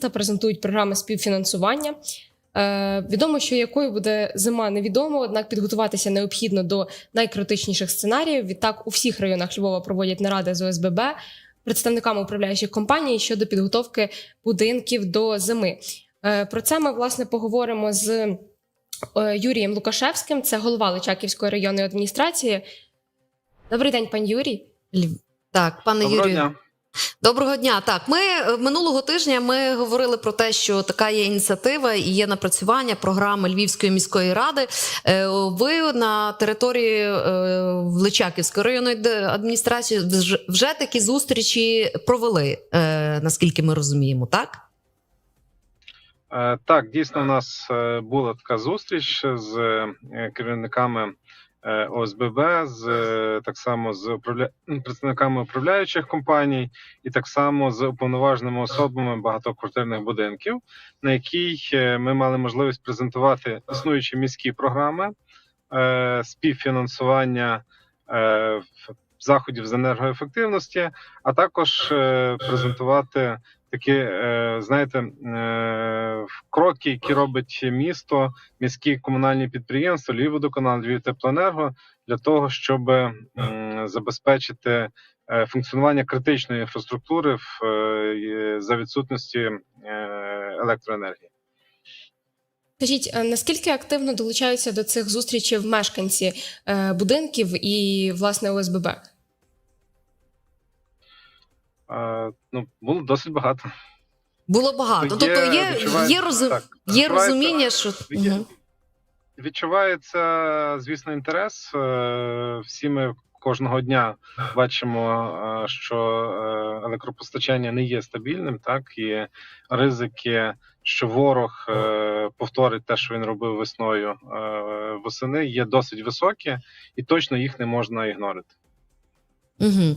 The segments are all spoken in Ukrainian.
та презентують програми співфінансування. Е, відомо, що якою буде зима, невідомо, однак підготуватися необхідно до найкритичніших сценаріїв. Відтак у всіх районах Львова проводять наради з ОСББ представниками управляючих компаній щодо підготовки будинків до зими. Е, про це ми власне поговоримо з е, Юрієм Лукашевським, це голова Личаківської районної адміністрації. Добрий день, пан Юрій. Так, пане Доброго Юрію. дня. Доброго дня. Так, ми е, минулого тижня ми говорили про те, що така є ініціатива і є напрацювання програми Львівської міської ради. Е, Ви на території е, Личаківської районної адміністрації вже- такі зустрічі провели, е, наскільки ми розуміємо, так? Е, Так, дійсно, у нас е, була така зустріч з е, керівниками е, ОСББ, з е, так само з управля... представниками управляючих компаній, і так само з уповноваженими особами багатоквартирних будинків, на якій е, ми мали можливість презентувати існуючі міські програми е, співфінансування е, заходів з енергоефективності, а також е, презентувати такі, е, знаєте, е, кроки, які робить місто, міські комунальні підприємства, Львівводоканал, Львівтеплоенерго, для того, щоб забезпечити е, функціонування критичної інфраструктури за відсутності електроенергії. Скажіть, наскільки активно долучаються до цих зустрічей мешканці будинків і власне ОСББ? Ну, було досить багато. Було багато. Є, тобто є, є, розум... так, є розуміння, що Є- Мгм. Відчувається, звісно, інтерес. Е, Всі ми кожного дня бачимо, е, що е, електропостачання не є стабільним, так і ризики, що ворог повторить те, що він робив весною восени, є досить високі, і точно їх не можна ігнорити. Угу.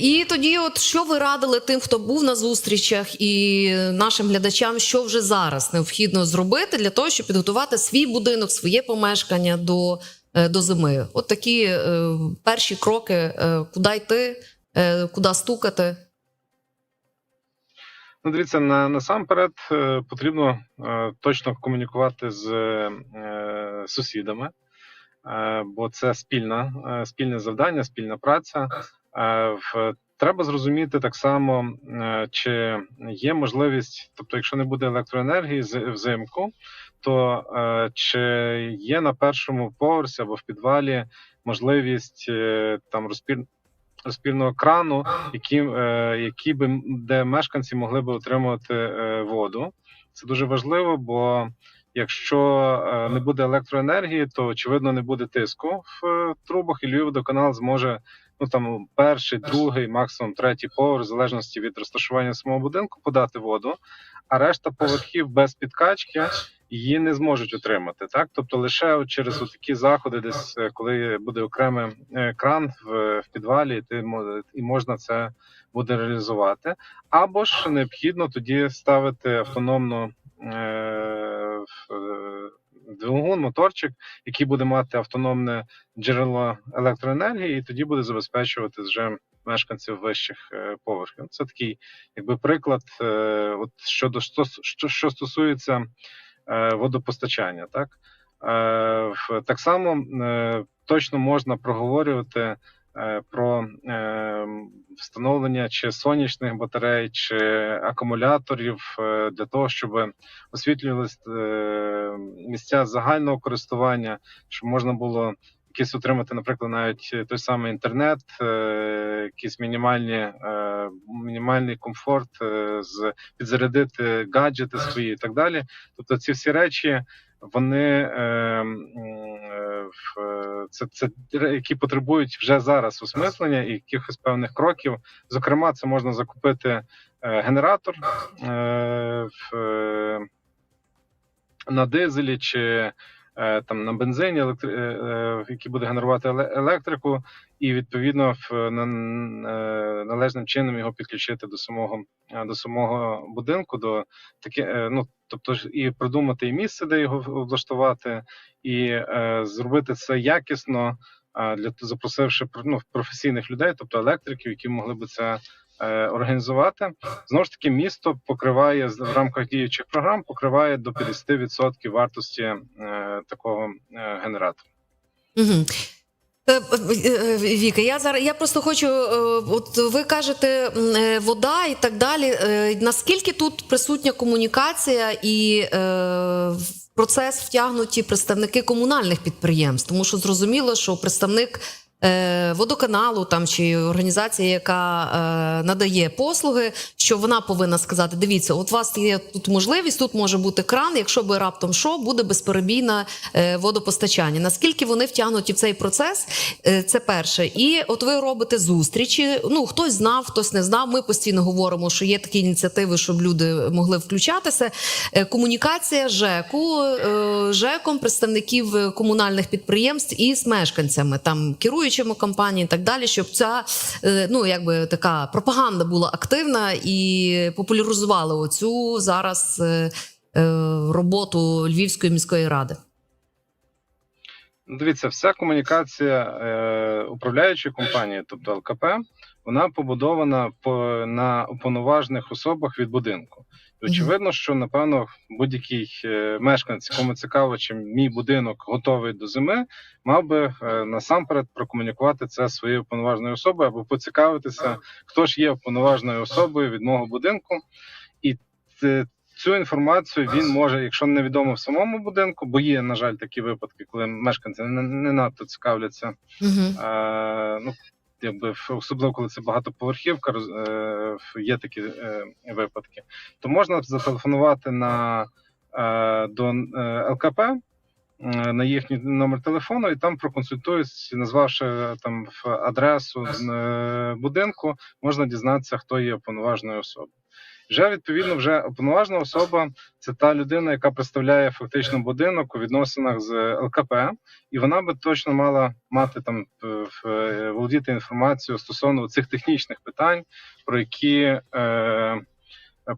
І тоді, от що ви радили тим, хто був на зустрічах, і нашим глядачам, що вже зараз необхідно зробити для того, щоб підготувати свій будинок, своє помешкання до, е, до зими? От такі е, перші кроки, е, куди йти, е, куди стукати. Ну, дивіться, на насамперед е, потрібно е, точно комунікувати з е, сусідами, бо це спільна, е, спільне завдання, спільна праця. Е, треба зрозуміти так само, е, чи є можливість, тобто, якщо не буде електроенергії взимку, то е, чи є на першому поверсі або в підвалі можливість е, там розпір розпірного крану, які, е, які би де мешканці могли би отримувати е, воду. Це дуже важливо, бо якщо е, не буде електроенергії, то очевидно не буде тиску в е, трубах, і Львівводоканал зможе ну там перший, другий, максимум третій поверх, в залежності від розташування самого будинку, подати воду, а решта поверхів без підкачки її не зможуть отримати. Так, тобто лише через такі заходи, десь е, коли буде окремий кран в, в підвалі, і ти і можна це буде реалізувати. Або ж необхідно тоді ставити автономну двигун, моторчик, який буде мати автономне джерело електроенергії, і тоді буде забезпечувати вже мешканців вищих е, поверхів. Це такий, якби приклад, е, от щодо що, що стосується е, водопостачання, так. Е, Так само е, точно можна проговорювати е, про е, встановлення чи сонячних батарей, чи акумуляторів е, для того, щоб освітлювалися е, місця загального користування, щоб можна було якийсь отримати, наприклад, навіть той самий інтернет, е, якісь мінімальні, е, мінімальний комфорт, е, з підзарядити гаджети свої і так далі. Тобто ці всі речі. Вони е, е, е, це, це які потребують вже зараз осмислення і якихось певних кроків. Зокрема, це можна закупити е, генератор е, в, е, на дизелі чи е, там на бензині, електри... е, е, який буде генерувати електрику, і відповідно в на, е, належним чином його підключити до самого е, до самого будинку, до таке, е, ну тобто і продумати і місце, де його облаштувати, і е, зробити це якісно, е, для запросивши ну, професійних людей, тобто електриків, які могли би це е, організувати. Знову ж таки, місто покриває в рамках діючих програм, покриває до 50% вартості е, такого е, генератора. Угу. Віка, я зараз я просто хочу. е, От ви кажете, е, вода і так далі. Е, Наскільки тут присутня комунікація і е, в процес втягнуті представники комунальних підприємств? Тому що зрозуміло, що представник е, водоканалу там чи організація, яка е, надає послуги, що вона повинна сказати: дивіться, от у вас є тут можливість, тут може бути кран. Якщо би раптом що, буде безперебійне е, водопостачання. Наскільки вони втягнуті в цей процес? Е, Це перше. І от ви робите зустрічі. Ну хтось знав, хтось не знав. Ми постійно говоримо, що є такі ініціативи, щоб люди могли включатися. Е, Комунікація ЖЕКу, е, ЖЕКом представників е, комунальних підприємств і з мешканцями, там керуючими компанії і так далі, щоб ця е, ну якби така пропаганда була активна і популяризувала оцю зараз е, е, роботу Львівської міської ради. Ну, Дивіться, вся комунікація е, управляючої компанії, тобто ЛКП, вона побудована по на уповноважених особах від будинку. Очевидно, що напевно будь-який е, мешканець, кому цікаво, чи мій будинок готовий до зими, мав би е, насамперед прокомунікувати це своєю уповноваженою особою або поцікавитися, хто ж є уповноваженою особою від мого будинку, і е, Цю інформацію він може, якщо невідомо в самому будинку, бо є, на жаль, такі випадки, коли мешканці не, не надто цікавляться. Е, ну, якби особливо коли це багатоповерхівка, е, є такі е, випадки, то можна зателефонувати на е, до ЛКП. На їхній номер телефону, і там проконсультують, назвавши там адресу будинку, можна дізнатися, хто є уповноваженою особою. Вже відповідно, вже уповноважена особа це та людина, яка представляє фактично будинок у відносинах з ЛКП, і вона би точно мала мати там е, е, володіти інформацією стосовно цих технічних питань, про які. Е,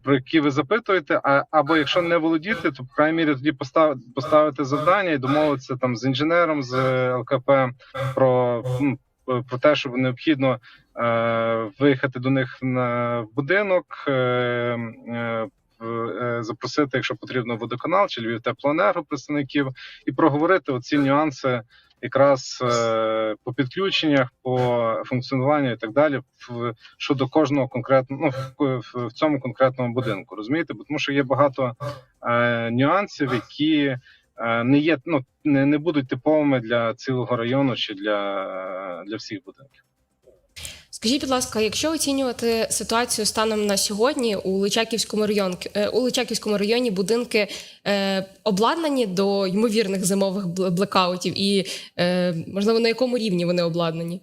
про які ви запитуєте, а або якщо не володіти, то по крайній мірі тоді постав, поставити завдання і домовитися там з інженером з е, ЛКП про, ну, про те, що необхідно е, виїхати до них на будинок, е, е, е, запросити, якщо потрібно, водоканал чи Львів теплоенерго представників, і проговорити оці нюанси якраз е, по підключеннях, по функціонуванню і так далі, в, щодо кожного конкретного ну, в, в цьому конкретному будинку. Розумієте? Бо тому що є багато е, нюансів, які е, не є ну не, не будуть типовими для цілого району чи для, для всіх будинків. Скажіть, будь ласка, якщо оцінювати ситуацію станом на сьогодні у Личаківському районі, у Личаківському районі будинки е, обладнані до ймовірних зимових блекаутів, і е, можливо на якому рівні вони обладнані?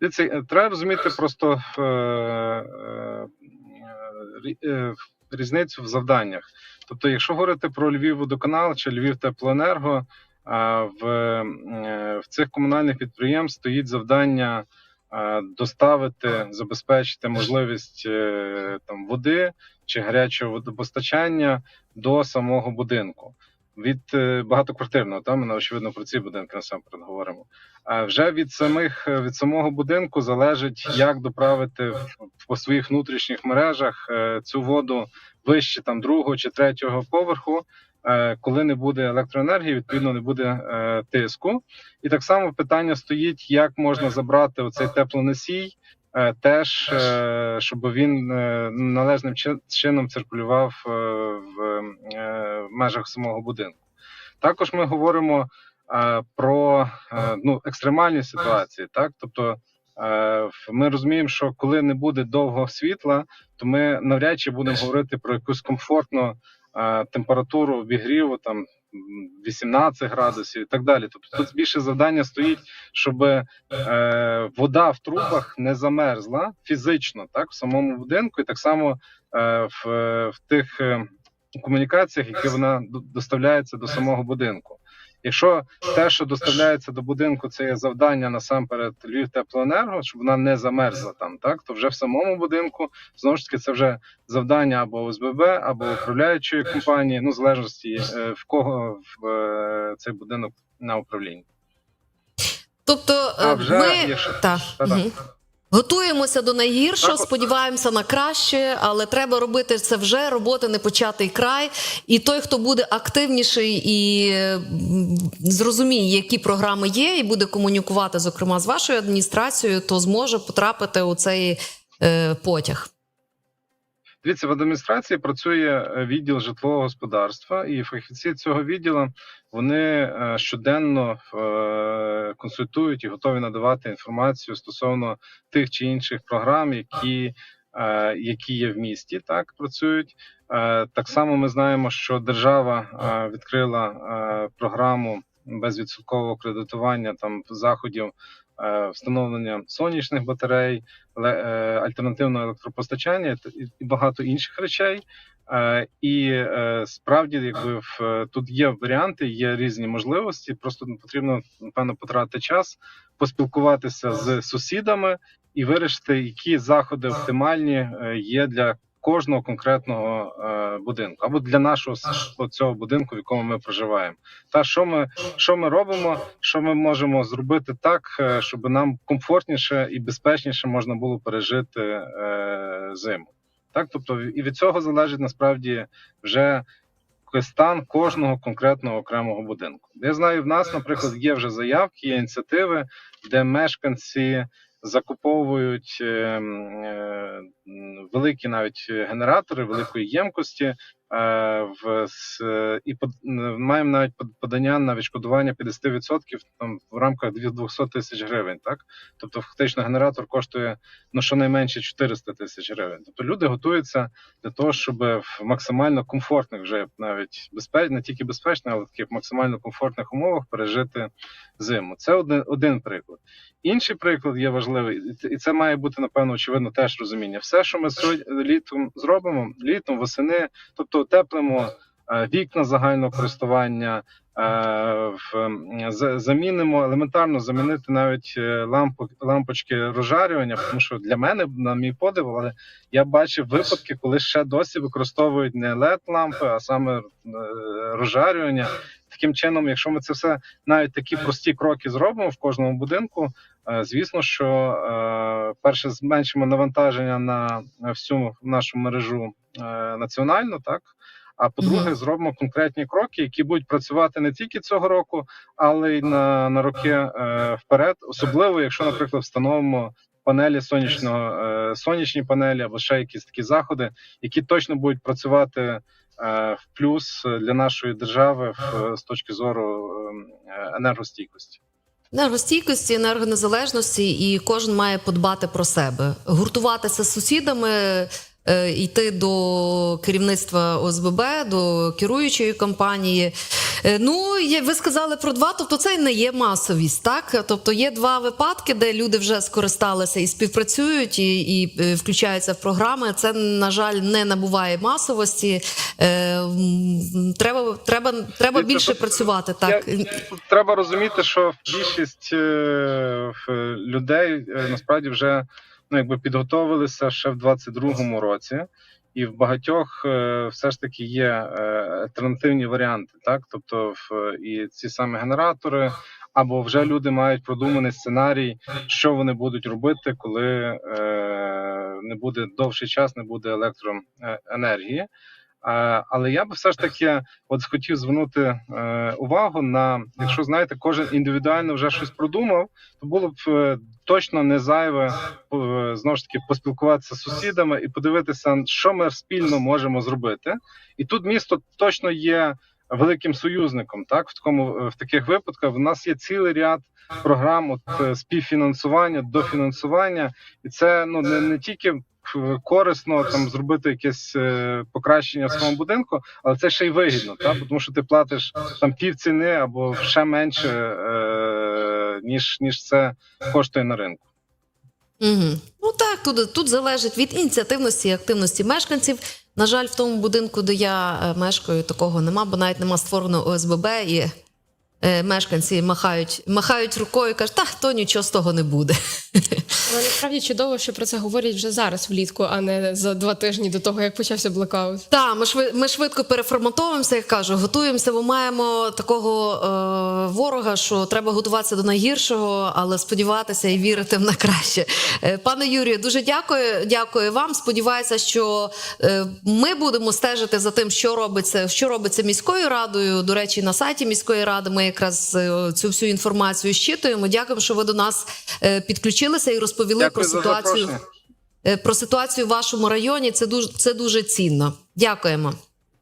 Дивіться, е, треба розуміти просто е, е, е, різницю в завданнях. Тобто, якщо говорити про Львів водоканал чи Львів теплоенерго, в, е, в цих комунальних підприємств стоїть завдання е, доставити, забезпечити можливість е, там води чи гарячого водопостачання до самого будинку. Від е, багатоквартирного, там ми очевидно про ці будинки насамперед говоримо. А вже від самих е, від самого будинку залежить, як доправити по своїх внутрішніх мережах е, цю воду вище там другого чи третього поверху. Коли не буде електроенергії, відповідно не буде тиску. І так само питання стоїть, як можна забрати оцей теплоносій, теж е, щоб він е, належним чи- чином циркулював е, в, е, межах самого будинку. Також ми говоримо е, про е, ну, екстремальні ситуації, так тобто. е, Ми розуміємо, що коли не буде довго світла, то ми навряд чи будемо говорити про якусь комфортну е, температуру обігріву, там 18 градусів і так далі. Тобто тут більше завдання стоїть, щоб е, вода в трубах не замерзла фізично, так в самому будинку, і так само е, в, в тих е, комунікаціях, які вона до- доставляється до самого будинку. Якщо те, що доставляється до будинку, це є завдання насамперед Львів теплоенерго, щоб вона не замерзла там, так то вже в самому будинку знову ж таки це вже завдання або ОСББ, або управляючої компанії, ну в залежності е, в кого в е, цей будинок на управлінні. Тобто, А е, вже, ми якщо- так. Та-да. Угу. Готуємося до найгіршого, сподіваємося на краще, але треба робити це вже. Роботи не початий край. І той, хто буде активніший і зрозуміє, які програми є, і буде комунікувати, зокрема, з вашою адміністрацією, то зможе потрапити у цей е, потяг. Дивіться, в адміністрації працює е, відділ житлового господарства, і фахівці цього відділу вони е, щоденно е, консультують і готові надавати інформацію стосовно тих чи інших програм, які, е, які є в місті, так працюють. Так само ми знаємо, що держава відкрила програму безвідсоткового кредитування там заходів встановлення сонячних батарей, альтернативного електропостачання та- і- і багато інших речей. Е, І е, справді, якби в е, тут є варіанти, є різні можливості. Просто потрібно напевно потратити час, поспілкуватися з сусідами і вирішити, які заходи оптимальні є для кожного конкретного будинку або для нашого цього будинку, в якому ми проживаємо. Та що ми що ми робимо, що ми можемо зробити так, щоб нам комфортніше і безпечніше можна було пережити зиму. Так, тобто, і від цього залежить насправді вже стан кожного конкретного окремого будинку. Я знаю, в нас, наприклад, є вже заявки, є ініціативи, де мешканці закуповують е, е, великі навіть генератори великої ємкості. Е, В і маємо навіть под- подання на відшкодування 50% там в рамках дві- 200 тисяч гривень. Так, тобто, фактично, генератор коштує ну щонайменше 400 тисяч гривень. Тобто люди готуються для того, щоб в максимально комфортних, вже навіть безпеч, не тільки безпечних, але таких максимально комфортних умовах пережити зиму. Це один, один приклад. Інший приклад є важливий, і це- має бути напевно очевидно теж розуміння. Все, що ми літом зробимо, літом, восени, тобто утеплимо е, вікна загального користування. е, Замінимо елементарно замінити навіть е, лампу, лампочки розжарювання, тому що для мене, на мій подив, але я бачив випадки, коли ще досі використовують не led лампи, а саме розжарювання. Таким чином, якщо ми це все навіть такі прості кроки зробимо в кожному будинку, звісно, що перше зменшимо навантаження на всю нашу мережу е, національну, так. А по-друге, зробимо конкретні кроки, які будуть працювати не тільки цього року, але й на, на роки е, вперед, особливо якщо, наприклад, встановимо панелі сонячного е, сонячні панелі або ще якісь такі заходи, які точно будуть працювати в плюс для нашої держави в, з точки зору е, енергостійкості. Енергостійкості, енергонезалежності, і кожен має подбати про себе, гуртуватися з сусідами, йти до керівництва ОСББ, до керуючої компанії. Е, Ну, ви сказали про два, тобто це не є масовість, так? Тобто є два випадки, де люди вже скористалися і співпрацюють, і, і е, включаються в програми. Це, на жаль, не набуває масовості. Е, Треба, треба, треба більше працювати. Так. Я- тут треба розуміти, що більшість е, людей е, насправді вже ну, якби підготовилися ще в 22-му році, і в багатьох е, все ж таки є е, альтернативні варіанти, так тобто в і ці самі генератори. Або вже люди мають продуманий сценарій, що вони будуть робити, коли е, не буде довший час, не буде електроенергії. Але я би все ж таки от хотів звернути е, увагу на якщо знаєте, кожен індивідуально вже щось продумав, то було б е, точно не зайве е, знову ж таки поспілкуватися з сусідами і подивитися, що ми спільно можемо зробити. І тут місто точно є великим союзником. Так, в такому в таких випадках в нас є цілий ряд програм от, співфінансування, дофінансування, і це ну не, не тільки корисно там зробити якесь е, покращення в своєму будинку, але це ще й вигідно, так? тому що ти платиш там пів ціни або ще менше, е, ніж, ніж це коштує на ринку. Угу. Ну так, тут, тут залежить від ініціативності і активності мешканців. На жаль, в тому будинку, де я е, мешкаю, такого нема, бо навіть нема створено ОСББ, і мешканці махають, махають рукою і кажуть, та то нічого з того не буде. Але насправді чудово, що про це говорять вже зараз влітку, а не за два тижні до того, як почався блекаут. Так, ми шви- ми швидко переформатовуємося, як кажу, готуємося, бо маємо такого е, ворога, що треба готуватися до найгіршого, але сподіватися і вірити в на краще. Е, пане Юрію, дуже дякую. Дякую вам. Сподіваюся, що е, ми будемо стежити за тим, що робиться, що робиться міською радою. До речі, на сайті міської ради ми якраз е, цю всю інформацію щитуємо. Дякуємо, що ви до нас е, підключилися і розповіли Дякую про ситуацію. е, Про ситуацію в вашому районі це дуже це дуже цінно. Дякуємо.